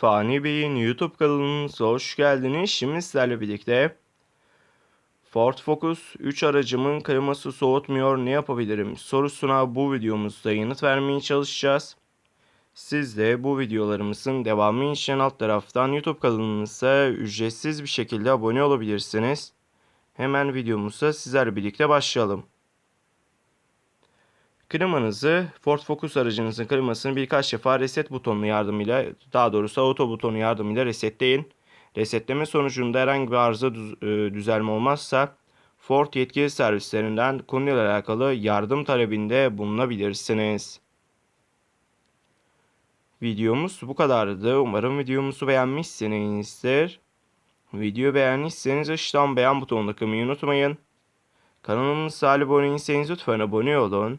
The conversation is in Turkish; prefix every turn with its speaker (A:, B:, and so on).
A: Fani Bey'in YouTube kanalınıza hoş geldiniz. Şimdi sizlerle birlikte Ford Focus 3 aracımın kliması soğutmuyor ne yapabilirim sorusuna bu videomuzda yanıt vermeye çalışacağız. Siz de bu videolarımızın devamı için alt taraftan YouTube kanalımıza ücretsiz bir şekilde abone olabilirsiniz. Hemen videomuza sizlerle birlikte başlayalım. Klimanızı Ford Focus aracınızın klimasını birkaç defa reset butonu yardımıyla daha doğrusu auto butonu yardımıyla resetleyin. Resetleme sonucunda herhangi bir arıza düz- e, düzelme olmazsa Ford yetkili servislerinden konuyla alakalı yardım talebinde bulunabilirsiniz. Videomuz bu kadardı. Umarım videomuzu beğenmişsinizdir. Video beğendiyseniz aşağıdan beğen butonuna tıklamayı unutmayın. Kanalımıza abone değilseniz lütfen abone olun.